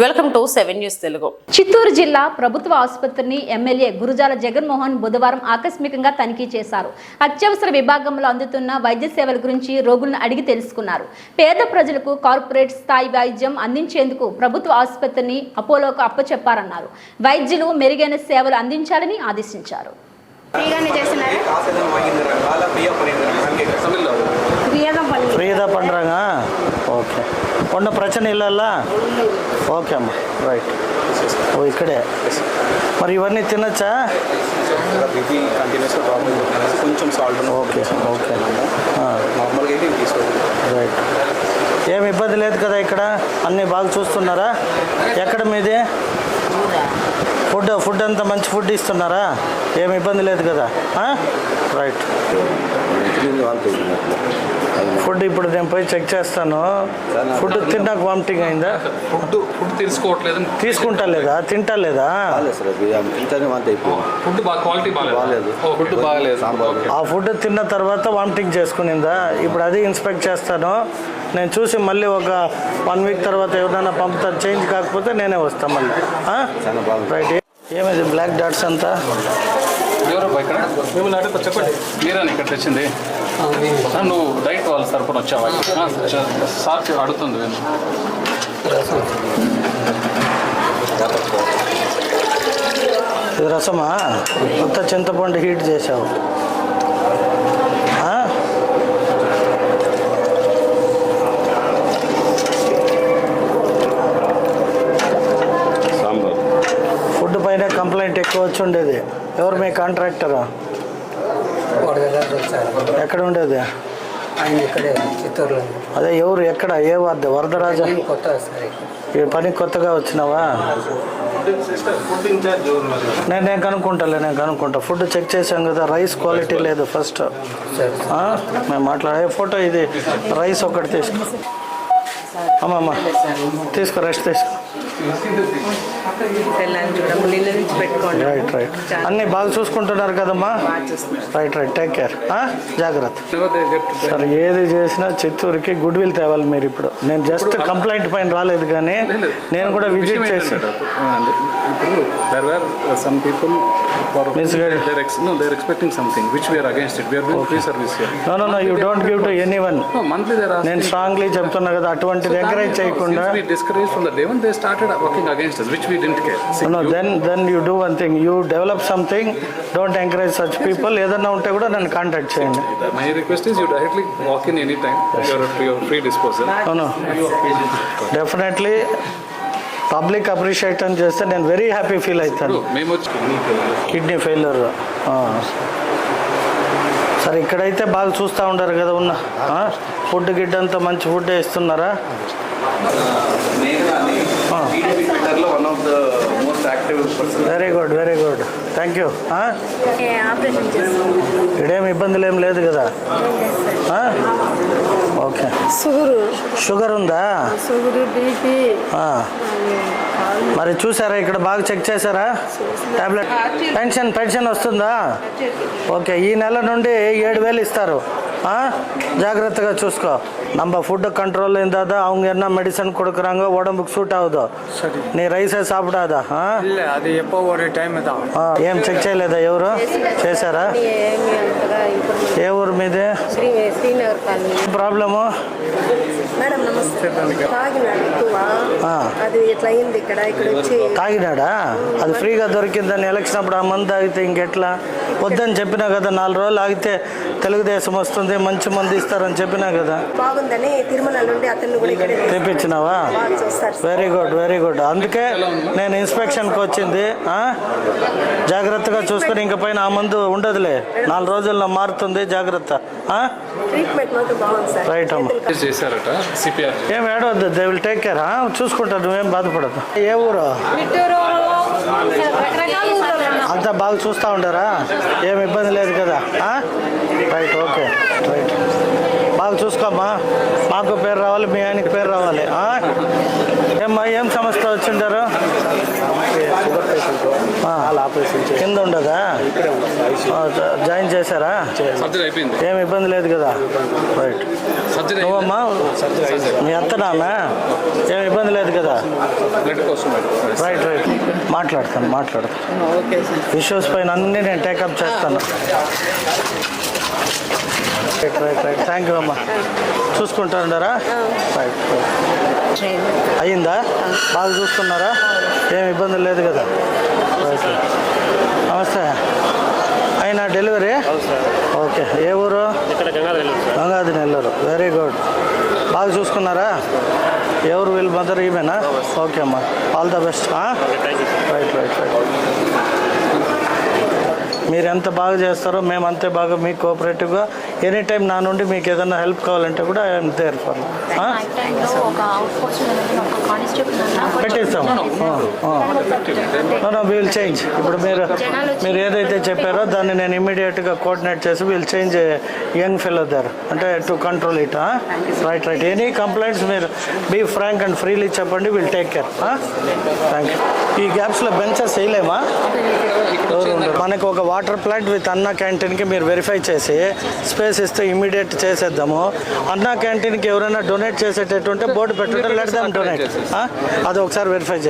welcome to seven news Telugu Chittoor జిల్లా ప్రభుత్వ ఆసుపత్రిని ఎమ్మెల్యే గురుజాల జగన్మోహన్ బుధవారం ఆకస్మికంగా తనిఖీ చేశారు అత్యవసర విభాగంలో అందుతున్న వైద్య సేవల గురించి రోగులను అడిగి తెలుసుకున్నారు పేద ప్రజలకు కార్పొరేట్ స్థాయి వైద్యం అందించేందుకు ప్రభుత్వ ఆసుపత్రిని అపోలోకు అప్పచెప్పారన్నారు వైద్యులు మెరుగైన సేవలు అందించాలని ఆదేశించారు ஃப்ரீகானே చేస్తున్నారు ஃப்ரீயாக தான் பண்ணி ஃப்ரீயாக தான் பண்ணுறாங்க ఓకే ஒன்றும் பிரச்சனை இல்லைல்ல ఓకే అమ్మా రైట్ ఓ ఇక్కడే. మరి ఇవన్నీ తినచ్చా? ఇది కంటిన్యూస్గా ప్రాబ్లం కొంచెం సాల్ట్ ఓకే. ఓకే నార్మల్గా అయితే ఇవి తీసుకోవాలి రైట్ ఏమి ఇబ్బంది లేదు కదా ఇక్కడ? అన్నీ బాగా చూస్తున్నారా? ఎక్కడ మీది? ఫుడ్ ఫుడ్ అంతా మంచి ఫుడ్ ఇస్తున్నారా? ఏమి ఇబ్బంది లేదు కదా? రైట్ ఫుడ్ ఇప్పుడు నేను పోయి చెక్ చేస్తాను. ఫుడ్ తిన్నాక వామిటింగ్ అయిందా? ఫుడ్ ఫుడ్ తీసుకోవట్లేదు. తీసుకుంటా లేదా? తింటా లేదా? ఫుడ్ బాగా క్వాలిటీ బాగాలేదు. ఫుడ్ బాగాలేదు. ఓకే. ఆ ఫుడ్ తిన్న తర్వాత వామిటింగ్ చేసుకునిందా? ఇప్పుడు అది ఇన్స్పెక్ట్ చేస్తాను. నేను చూసి మళ్ళీ ఒక వన్ వీక్ తర్వాత ఎవరైనా పంపుతాను చేంజ్ కాకపోతే నేనే వస్తాను మళ్ళీ. ఆ? రైట్ ఏమిది? బ్లాక్ డాట్స్ అంతా? ఎవరు ఇక్కడ? మిమ్మల్ని అడుగుతా చెప్పండి. మీరా ఇక్కడ తెచ్చింది? నువ్వు డైట్ వాళ్ళ తరపున వచ్చావా? సార్ అడుగుతుంది నేను ఇది రసమా? కొత్త చింతపండు హీట్ చేసావు ఆ? ఫుడ్ పైన కంప్లైంట్ ఎక్కువ వచ్చి ఉండేది ఎవరు మీ కాంట్రాక్టరా? ఎక్కడ ఉండేది ఆయన ఇక్కడే చిత్తూరులో అదే ఎవరు? ఎక్కడ? ఏ వార్డు? వరదరాజా? కొత్త ఈ పని కొత్తగా వచ్చినావా? నేను నేను కనుక్కుంటాలే నేను కనుక్కుంటా. ఫుడ్ చెక్ చేశాం కదా రైస్ క్వాలిటీ లేదు ఫస్ట్. మేము మాట్లాడే ఫోటో ఇది? రైస్ ఒకటి తీసుకో. అమ్మమ్మ తీసుకో రెస్ట్ తీసుకో. అన్నీ బాగా చూసుకుంటున్నారు కదమ్మా? రైట్ రైట్ టేక్ కేర్ జాగ్రత్త. సరే ఏది చేసినా చిత్తూరుకి గుడ్ విల్ తేవాలి మీరు ఇప్పుడు. నేను జస్ట్ కంప్లైంట్ పైన రాలేదు కానీ నేను కూడా విజిట్ చేసి నేను స్ట్రాంగ్లీ చెప్తున్నా కదా అటువంటిది ఎంకరేజ్ చేయకుండా Working against us, which we didn't care. See, no you- then then you do one thing you develop something don't encourage such people ఏదన్నా ఉంటే కూడా నన్ను కాంటాక్ట్ చేయండి. My request is you directly walk in anytime. You're at your free disposal. అవును definitely public appreciate అని చేస్తే నేను very happy feel అవుతాను. మేము కిడ్నీ ఫెయిల్యూర్ సరే ఇక్కడైతే బాగా చూస్తూ ఉండరు కదా ఉన్న ఫుడ్ గిడ్ అంతా మంచి ఫుడ్ ఇస్తున్నారా one of the most active person very good very good thank you ఇక్కడేం ఇబ్బందులు ఏం లేదు కదా? ఓకే షుగరు షుగర్ ఉందా? షుగరు బీపీ ఆ. మరి చూసారా ఇక్కడ బాగా చెక్ చేశారా? టాబ్లెట్ పెన్షన్ పెన్షన్ వస్తుందా? ఓకే ఈ నెల నుండి ఏడు వేలు ఇస్తారు. జాగ్రత్తగా చూసుకో. నమ్మ ఫుడ్ కంట్రోల్ இருந்தால் தான் அவங்க என்ன மெடிசன் கொடுக்குறாங்க உடம்புக்கு சூட் ஆகுதோ நீ రైసే సాపడాదా? ఏం చెక్ చేయలేదా ఎవరు చేశారా? ఏ ఊరు మీదే? ప్రాబ్లము? కాకినాడా అది ఫ్రీగా దొరికిందని ఎలక్షన్ అప్పుడు ఆ మందు తాగితే ఇంకెట్లా? వద్దని చెప్పినా కదా నాలుగు రోజులు ఆగితే తెలుగుదేశం వస్తుంది మంచి మంది ఇస్తారని చెప్పినా కదా. బాగుందని తిరుమల నుండి అతన్ని కూడా ఇక్కడ తెప్పించినావా? వెరీ గుడ్ వెరీ గుడ్ అందుకే నేను ఇన్స్పెక్షన్కి వచ్చింది ఆ? జాగ్రత్తగా చూసుకొని ఇంక పైన ఆ మందు ఉండదులే. నాలుగు రోజుల్లో మారుతుంది జాగ్రత్త ట్రీట్మెంట్ మాత్రం బాగుంది సార్. రైట్ అమ్మ. టెస్ట్ చేశారట సిపిఆర్ ఏం ఏడవద్దు దే విల్ టేక్ కేర్ చూసుకుంటారు నువ్వేం బాధపడదు ఏ ఊరు? అంతా బాగా చూస్తూ ఉంటారా? ఏం ఇబ్బంది లేదు కదా? రైట్ ఓకే రైట్ బాగా చూసుకోమ్మా. మాకు పేరు రావాలి మీ ఆయనకి పేరు రావాలి ఏమ్మా ఏం సమస్య వచ్చిండారు ఆ. కాలు ఆపరేషన్ చేసి కింద ఉండదా? జాయిన్ చేశారా? సర్జరీ అయిపోయింది. ఏం ఇబ్బంది లేదు కదా? రైట్. నువ్వమ్మా. మీ అత్తనామా ఏం ఇబ్బంది లేదు కదా? Right right. మాట్లాడతాను మాట్లాడతాను. Okay sir. ఇష్యూస్ పైన అన్నీ నేను టేకప్ చేస్తాను. Right right right thank you అమ్మా. చూసుకుంటారా రైట్ అయ్యిందా? బాగా చూసుకున్నారా ఏం ఇబ్బంది లేదు కదా? రైట్ నమస్తే. అయినా డెలివరీ? ఓకే. ఏ ఊరు? గంగాది నెల్లూరు. వెరీ గుడ్ బాగా చూసుకున్నారా? ఎవరు వీళ్ళు మదర్ ఈమెనా? ఓకే అమ్మా. All the best right right right మీరు ఎంత బాగా చేస్తారో మేము అంతే బాగా మీకు కోఆపరేటివ్గా ఎనీ టైం నా నుండి మీకు ఏదైనా హెల్ప్ కావాలంటే కూడా ఐఎమ్ దేర్ ఫర్ పెట్టేస్తాం వీల్ చేంజ్ ఇప్పుడు మీరు మీరు ఏదైతే చెప్పారో దాన్ని నేను ఇమ్మీడియట్గా కోఆర్డినేట్ చేసి wheel change young fellow there అంటే to control it right right any complaints మీరు బీ ఫ్రాంక్ అండ్ ఫ్రీలీ చెప్పండి will take care thank you ఈ గ్యాప్స్లో బెంచెస్ వేయలేమా. మనకు ఒక వాటర్ ప్లాంట్ విత్ అన్న క్యాంటీన్కి మీరు వెరిఫై చేసి స్పేస్ ఇస్తే ఇమీడియట్ చేసేద్దాము. అన్న క్యాంటీన్కి ఎవరైనా డొనేట్ చేసేటట్టుంటే బోర్డు పెట్టుంటే లెట్ దాం డొనేట్. అది ఒకసారి వెరిఫై చేసి